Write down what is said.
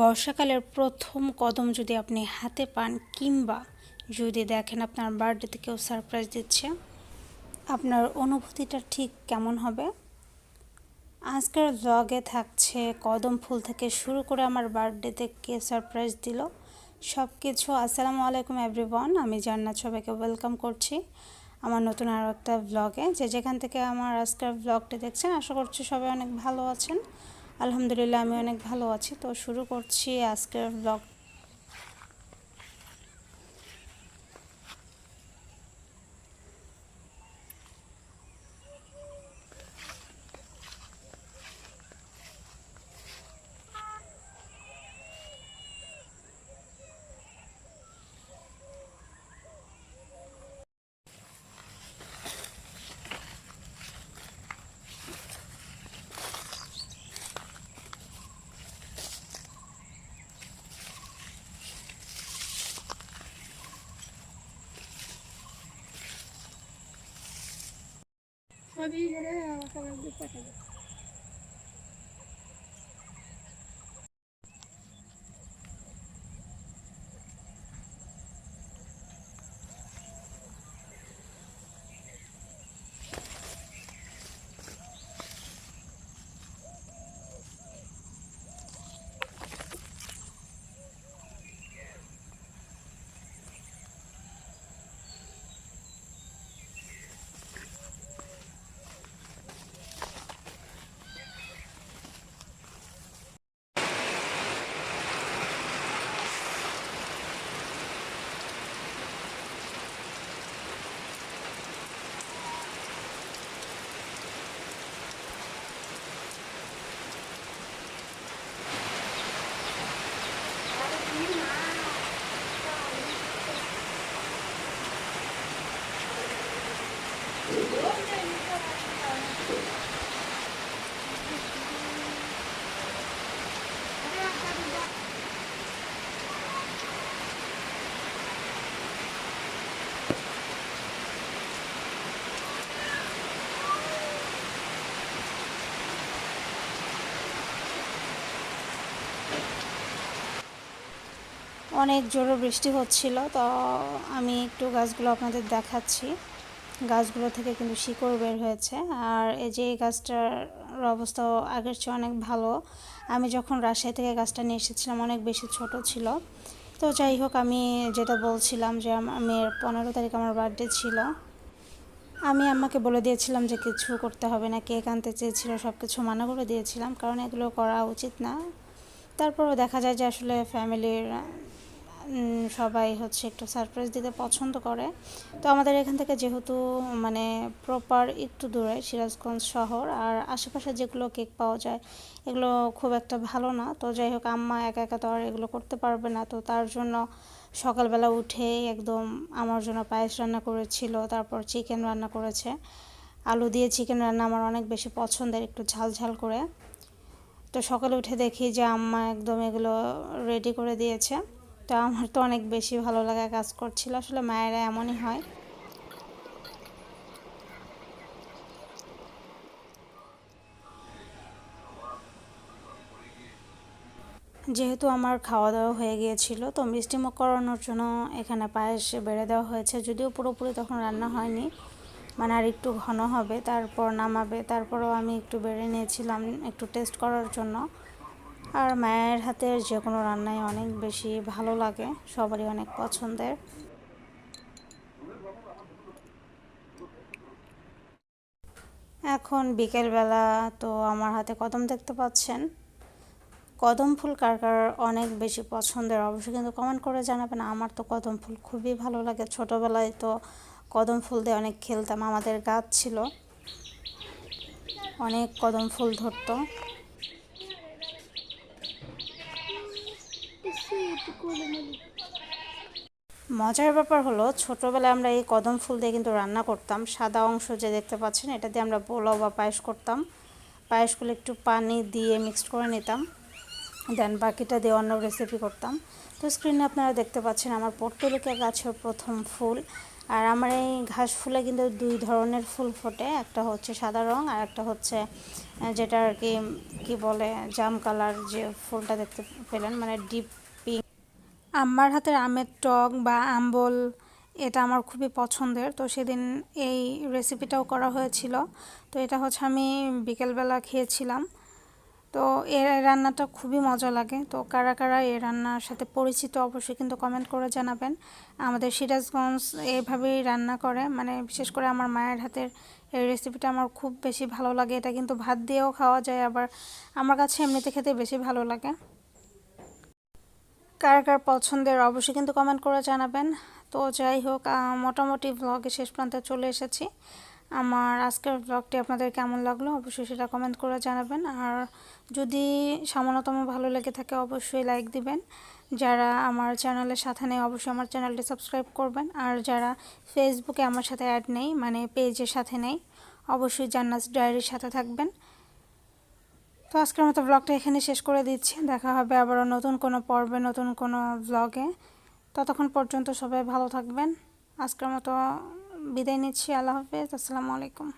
বর্ষাকালের প্রথম কদম যদি আপনি হাতে পান কিংবা যদি দেখেন আপনার বার্থডেতে কেউ সারপ্রাইজ দিচ্ছে, আপনার অনুভূতিটা ঠিক কেমন হবে? আজকের ব্লগে থাকছে কদম ফুল থেকে শুরু করে আমার বার্থডেতে কে সারপ্রাইজ দিল? সব কিছু আসসালামু আলাইকুম এভরিওয়ান, আমি জান্নাত সবাইকে ওয়েলকাম করছি আমার নতুন আরও একটা ব্লগে যে যেখান থেকে আমার আজকের ব্লগটি দেখছেন, আশা করছি সবাই অনেক ভালো আছেন। আলহামদুলিল্লাহ আমি অনেক ভালো আছি। তো শুরু করছি আজকের ব্লগ সবই করে আমাকে আমাকে পাঠাবে অনেক জোরে বৃষ্টি হচ্ছিল তো আমি একটু গাছগুলো আপনাদের দেখাচ্ছি। গাছগুলো থেকে কিন্তু শিকড় বের হয়েছে। আর এই যে এই গাছটার অবস্থা আগের চেয়ে অনেক ভালো। আমি যখন রাজশাহী থেকে গাছটা নিয়ে এসেছিলাম, অনেক বেশি ছোট ছিল। তো যাই হোক, আমি যেটা বলছিলাম যে মেয়ের পনেরো তারিখ আমার বার্থডে ছিল। আমি আম্মাকে বলে দিয়েছিলাম যে কিছু করতে হবে না, কেক আনতে চেয়েছিল সব কিছু মানা করে দিয়েছিলাম। কারণ এগুলো করা উচিত না। তারপরও দেখা যায় যে আসলে ফ্যামিলির সবাই হচ্ছে একটু সারপ্রাইজ দিতে পছন্দ করে। তো আমাদের এখান থেকে যেহেতু মানে প্রপার একটু দূরে সিরাজগঞ্জ শহর, আর আশেপাশে যেগুলো কেক পাওয়া যায়, এগুলো খুব একটা ভালো না। তো যাই হোক, আম্মা একা একা তো আর এগুলো করতে পারবে না। তো তার জন্য সকালবেলা উঠে একদম আমার জন্য পায়েস রান্না করেছিল, তারপর চিকেন রান্না করেছে। আলু দিয়ে চিকেন রান্না আমার অনেক বেশি পছন্দের, একটু ঝাল ঝাল করে। তো সকালে উঠে দেখি যে আম্মা একদম এগুলো রেডি করে দিয়েছে। তো আমার তো অনেক বেশি ভালো লাগা কাজ করছিল। আসলে মায়েরা এমনই হয়। যেহেতু আমার খাওয়া দাওয়া হয়ে গিয়েছিল, তো মিষ্টিমুখ করানোর জন্য এখানে পায়েস বেড়ে দেওয়া হয়েছে। যদিও পুরোপুরি তখন রান্না হয়নি মানে আর একটু ঘন হবে, তারপর নামাবে, তারপরও আমি একটু বেড়ে নিয়েছিলাম একটু টেস্ট করার জন্য। আর মায়ের হাতের যে কোনো রান্নাই অনেক বেশি ভালো লাগে, সবারই অনেক পছন্দের। এখন বিকেলবেলা তো আমার হাতে কদম দেখতে পাচ্ছেন। কদম ফুল কার কার অনেক বেশি পছন্দের অবশ্যই কিন্তু কমেন্ট করে জানাবেন, আমার তো কদম ফুল খুবই ভালো লাগে। ছোটোবেলায় তো কদম ফুল দিয়ে অনেক খেলতাম, আমাদের গাছ ছিল, অনেক কদম ফুল ধরতো। মজার ব্যাপার হলো, ছোটোবেলায় আমরা এই কদম ফুল দিয়ে কিন্তু রান্না করতাম। সাদা অংশ যে দেখতে পাচ্ছেন, এটা দিয়ে আমরা পোলাও বা পায়েস করতাম। পায়েসগুলো একটু পানি দিয়ে মিক্সড করে নিতাম। দেন বাকিটা দিয়ে অন্য রেসিপি করতাম। তো স্ক্রিনে আপনারা দেখতে পাচ্ছেন, আমার পর্তুলিকা গাছের প্রথম ফুল। আর আমার এই ঘাস ফুলে কিন্তু দুই ধরনের ফুল ফোটে। একটা হচ্ছে সাদা রং, আর একটা হচ্ছে, যেটা আর কি কি বলে, জাম কালার যে ফুলটা দেখতে পেলেন মানে ডিপ আম্মার হাতের আমের টক বা আম্বল এটা আমার খুবই পছন্দের। তো সেদিন এই রেসিপিটাও করা হয়েছিল। তো এটা হচ্ছে আমি বিকেলবেলা খেয়েছিলাম। তো এর রান্নাটা খুবই মজা লাগে। তো কারা কারা এই রান্নার সাথে পরিচিত অবশ্যই কিন্তু কমেন্ট করে জানাবেন। আমাদের সিরাজগঞ্জ এইভাবেই রান্না করে। মানে বিশেষ করে আমার মায়ের হাতের এই রেসিপিটা আমার খুব বেশি ভালো লাগে। এটা কিন্তু ভাত দিয়েও খাওয়া যায়, আবার আমার কাছে এমনিতে খেতে বেশি ভালো লাগে। কার কার পছন্দের অবশ্যই কিন্তু কমেন্ট করে জানাবেন। তো যাই হোক মোটামুটি ব্লগে শেষ প্রান্তে চলে এসেছি। আমার আজকের ব্লগটি আপনাদের কেমন লাগল অবশ্যই সেটা কমেন্ট করে জানাবেন। আর যদি সামান্যতম ভালো লেগে থাকে অবশ্যই লাইক দিবেন। যারা আমার চ্যানেলের সাথে নেই অবশ্যই আমার চ্যানেলটি সাবস্ক্রাইব করবেন। আর যারা ফেসবুকে আমার সাথে অ্যাড নেই মানে পেজের সাথে নেই, অবশ্যই জান্নাত ডায়েরির সাথে থাকবেন। তো আজকের মতো ব্লগটা এখানে শেষ করে দিচ্ছি। দেখা হবে আবারও নতুন কোনো পর্বে, নতুন কোনো ব্লগে ততক্ষণ পর্যন্ত সবাই ভালো থাকবেন। আজকের মতো বিদায় নিচ্ছি। আল্লাহ হাফেজ। আসসালামু আলাইকুম।